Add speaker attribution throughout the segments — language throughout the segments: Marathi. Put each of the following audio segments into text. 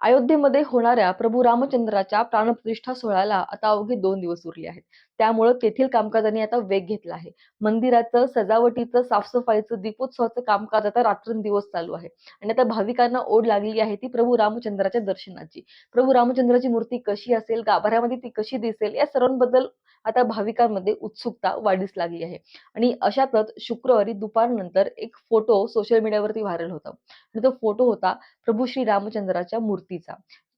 Speaker 1: अयोध्येमध्ये होणाऱ्या प्रभू रामचंद्राच्या प्राणप्रतिष्ठा सोहळ्याला आता अवघे दोन दिवस उरले आहेत. त्यामुळे तेथील कामकाजाने आता वेग घेतला आहे. मंदिराचं सजावटीचं साफसफाईचं दीपोत्सवाचं कामकाज आता रात्रंदिवस चालू आहे. आणि आता भाविकांना ओढ लागली आहे ती प्रभू रामचंद्राच्या दर्शनाची. प्रभू रामचंद्राची मूर्ती कशी असेल गाभाऱ्यामध्ये ती कशी दिसेल या सर्वांबद्दल आता भाविकांमध्ये उत्सुकता वाढीस लागली आहे. आणि अशातच शुक्रवारी दुपारनंतर एक फोटो सोशल मीडियावरती व्हायरल होता. आणि तो फोटो होता प्रभू श्री रामचंद्राच्या मूर्ती मूर्तीचा.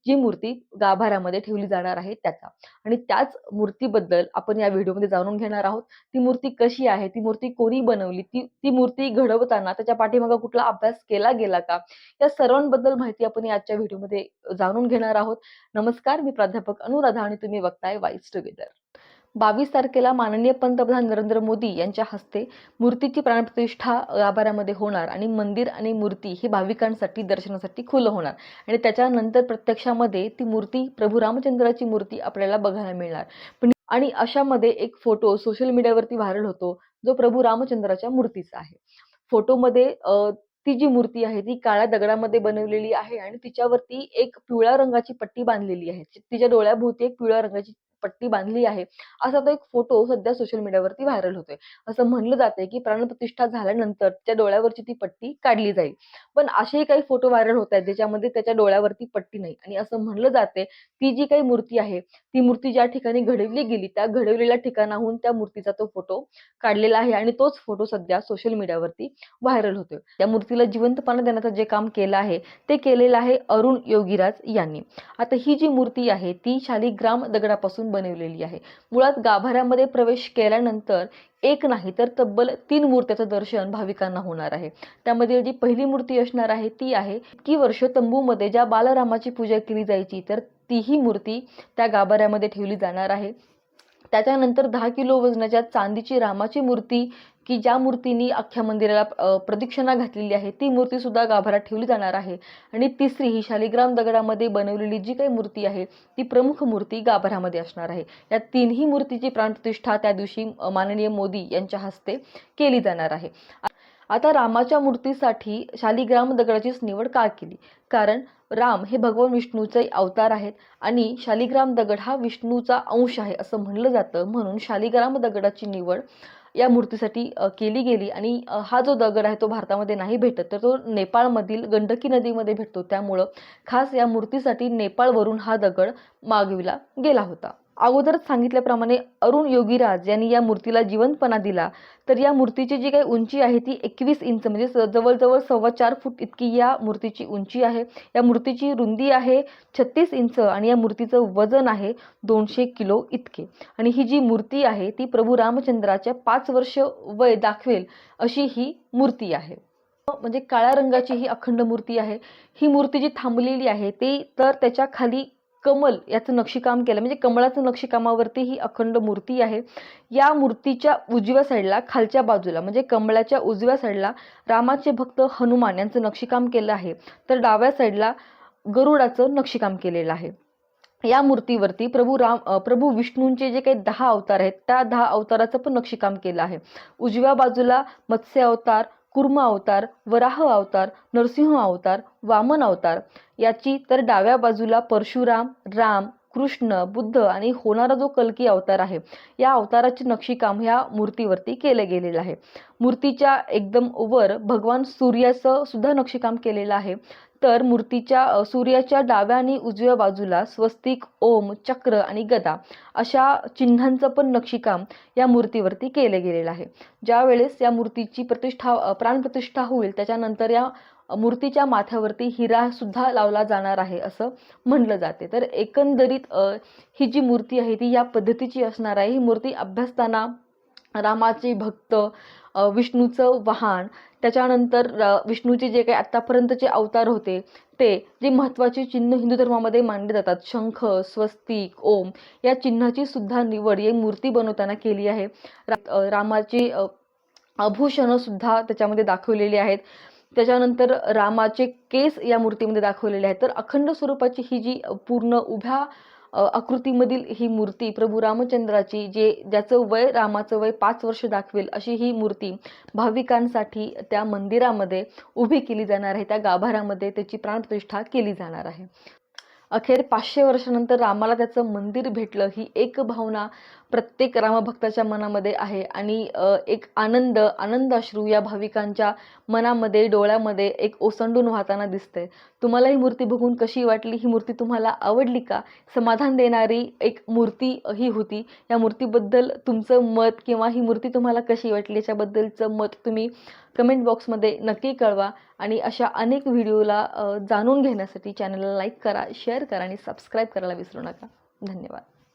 Speaker 1: जी मूर्ती गाभाऱ्यामध्ये ठेवली जाणार आहे त्याचा. आणि त्याच मूर्तीबद्दल आपण या व्हिडिओमध्ये जाणून घेणार आहोत. ती मूर्ती कशी आहे? ती मूर्ती कोणी बनवली? ती ती मूर्ती घडवताना त्याच्या पाठीमागे कुठला अभ्यास केला गेला का? या सर्वांबद्दल माहिती आपण आजच्या व्हिडिओमध्ये जाणून घेणार आहोत. नमस्कार मी प्राध्यापक अनुराधा आणि तुम्ही बघताय वाईस टुगेदर बावीस तारखेला माननीय पंतप्रधान नरेंद्र मोदी यांच्या हस्ते मूर्तीची प्राणप्रतिष्ठा गाभाऱ्यामध्ये होणार आणि मंदिर आणि मूर्ती ही भाविकांसाठी दर्शनासाठी खुलं होणार. आणि त्याच्यानंतर प्रत्यक्षामध्ये ती मूर्ती प्रभू रामचंद्राची मूर्ती आपल्याला बघायला मिळणार. पण आणि अशामध्ये एक फोटो सोशल मीडियावरती व्हायरल होतो जो प्रभू रामचंद्राच्या मूर्तीचा आहे. फोटोमध्ये ती जी मूर्ती आहे ती काळ्या दगडामध्ये बनवलेली आहे आणि तिच्यावरती एक पिवळ्या रंगाची पट्टी बांधलेली आहे. तिच्या डोळ्याभोवती एक पिवळ्या रंगाची पट्टी बांधली आहे. असा तो एक फोटो सध्या सोशल मीडियावरती व्हायरल होतोय. असं म्हणलं जातंय की प्राणप्रतिष्ठा झाल्यानंतर त्या डोळ्यावरची ती पट्टी काढली जाईल. पण असेही काही फोटो व्हायरल होत आहेत ज्याच्यामध्ये त्याच्या डोळ्यावरती पट्टी नाही. आणि असं म्हणलं जाते ती जी काही मूर्ती आहे ती मूर्ती ज्या ठिकाणी घडवली गेली त्या घडवलेल्या ठिकाणाहून त्या मूर्तीचा तो फोटो काढलेला आहे. आणि तोच फोटो सध्या सोशल मीडियावरती व्हायरल होतोय. त्या मूर्तीला जिवंतपणा देण्याचं जे काम केलं आहे ते केलेलं आहे अरुण योगीराज यांनी. आता ही जी मूर्ती आहे ती शालिग्राम दगडापासून बनवलेली आहे. मुळात गाभाऱ्यामध्ये प्रवेश केल्यानंतर एक नाही तर तब्बल तीन मूर्त्याचं दर्शन भाविकांना होणार आहे. त्यामध्ये जी पहिली मूर्ती असणार आहे ती आहे. की वर्ष तंबूमध्ये ज्या बालरामाची पूजा केली जायची तर तीही मूर्ती त्या गाभाऱ्यामध्ये ठेवली जाणार आहे. त्याच्यानंतर दहा किलो वजनाच्या चांदीची रामाची मूर्ती की ज्या मूर्तीनी अख्ख्या मंदिराला प्रदक्षिणा घातलेली आहे ती मूर्ती सुद्धा गाभाऱ्यात ठेवली जाणार आहे. आणि तिसरी ही शालिग्राम दगडामध्ये बनवलेली जी काही मूर्ती आहे ती प्रमुख मूर्ती गाभाऱ्यामध्ये असणार आहे. या तीनही मूर्तीची प्राणप्रतिष्ठा त्या दिवशी माननीय मोदी यांच्या हस्ते केली जाणार आहे. आता रामाच्या मूर्तीसाठी शालिग्राम दगडाचीच निवड का केली? कारण राम हे भगवान विष्णूचे अवतार आहेत आणि शालिग्राम दगड हा विष्णूचा अंश आहे असं म्हणलं जातं. म्हणून शालिग्राम दगडाची निवड या मूर्तीसाठी केली गेली. आणि हा जो दगड आहे तो भारतामध्ये नाही भेटत तर तो नेपाळमधील गंडकी नदीमध्ये भेटतो. त्यामुळं खास या मूर्तीसाठी नेपाळवरून हा दगड मागविला गेला होता. अगोदरच सांगितल्याप्रमाणे अरुण योगीराज यांनी या मूर्तीला जिवंतपणा दिला. तर या मूर्तीची जी काही उंची आहे ती एकवीस इंच म्हणजे जवळजवळ सव्वा चार फूट इतकी या मूर्तीची उंची आहे. या मूर्तीची रुंदी आहे छत्तीस इंच आणि या मूर्तीचं वजन आहे दोनशे किलो इतके. आणि ही जी मूर्ती आहे ती प्रभू रामचंद्राच्या पाच वर्ष वय दाखवेल अशी ही मूर्ती आहे. म्हणजे काळ्या रंगाची ही अखंड मूर्ती आहे. ही मूर्ती जी थांबलेली आहे ती तर त्याच्याखाली कमल याचं नक्षीकाम केलं. म्हणजे कमळाचं नक्षीकामावरती ही अखंड मूर्ती आहे. या मूर्तीच्या उजव्या साईडला खालच्या बाजूला म्हणजे कमळाच्या उजव्या साईडला रामाचे भक्त हनुमान यांचं नक्षीकाम केलं आहे. तर डाव्या साईडला गरुडाचं नक्षीकाम केलेलं आहे. या मूर्तीवरती प्रभू राम प्रभू विष्णूंचे जे काही दहा अवतार आहेत त्या दहा अवताराचं पण नक्षीकाम केलं आहे. उजव्या बाजूला मत्स्य अवतार कुर्म अवतार वराह अवतार नरसिंह अवतार वामन अवतार याची तर डाव्या बाजूला परशुराम राम कृष्ण बुद्ध आणि होणारा जो कलकी अवतार आहे या अवताराचे नक्षीकाम ह्या मूर्तीवरती केले गेलेलं आहे. मूर्तीच्या एकदम वर भगवान सूर्याचं सुद्धा नक्षीकाम केलेलं आहे. तर मूर्तीच्या सूर्याच्या डाव्या आणि उजव्या बाजूला स्वस्तिक ओम चक्र आणि गदा अशा चिन्हांचं पण नक्षीकाम या मूर्तीवरती केलं गेलेलं आहे. ज्या वेळेस या मूर्तीची प्रतिष्ठा प्राणप्रतिष्ठा होईल त्याच्यानंतर या मूर्तीच्या माथ्यावरती हिरा सुद्धा लावला जाणार आहे असं म्हणलं जाते. तर एकंदरीत ही जी मूर्ती आहे ती या पद्धतीची असणार आहे. ही मूर्ती अभ्यासताना रामाचे भक्त विष्णूचं वाहन त्याच्यानंतर विष्णूचे जे काही आत्तापर्यंतचे अवतार होते ते जे महत्त्वाचे चिन्ह हिंदू धर्मामध्ये मानले जातात. शंख स्वस्तिक ओम या चिन्हाची सुद्धा निवड ही मूर्ती बनवताना केली आहे. रामाची आभूषणंसुद्धा आभूषणं सुद्धा त्याच्यामध्ये दाखवलेली आहेत. त्याच्यानंतर रामाचे केस या मूर्तीमध्ये दाखवलेले आहेत. तर अखंड स्वरूपाची ही जी पूर्ण उभ्या आकृतीमधील ही मूर्ती प्रभू रामचंद्राची जे ज्याचं वय रामाचं वय पाच वर्ष दाखवेल अशी ही मूर्ती भाविकांसाठी त्या मंदिरामध्ये उभी केली जाणार आहे. त्या गाभाऱ्यामध्ये त्याची प्राणप्रतिष्ठा केली जाणार आहे. अखेर पाचशे वर्षानंतर रामाला त्याचं मंदिर भेटलं. ही एक भावना प्रत्येक रामभक्ताच्या मनामध्ये आहे आणि एक आनंद आनंद अश्रू या भाविकांच्या मनामध्ये डोळ्यामध्ये एक ओसंडून वाहताना दिसते तुम्हाला ही मूर्ती बघून कशी वाटली? ही मूर्ती तुम्हाला आवडली का? समाधान देणारी एक मूर्ती ही होती. या मूर्तीबद्दल तुमचं मत किंवा ही मूर्ती तुम्हाला कशी वाटली याच्याबद्दलचं मत तुम्ही कमेंट बॉक्समध्ये नक्की कळवा आणि अशा अनेक व्हिडिओला जाणून घेण्यासाठी चॅनलला लाईक करा शेअर करा आणि सबस्क्राईब करायला विसरू नका. धन्यवाद.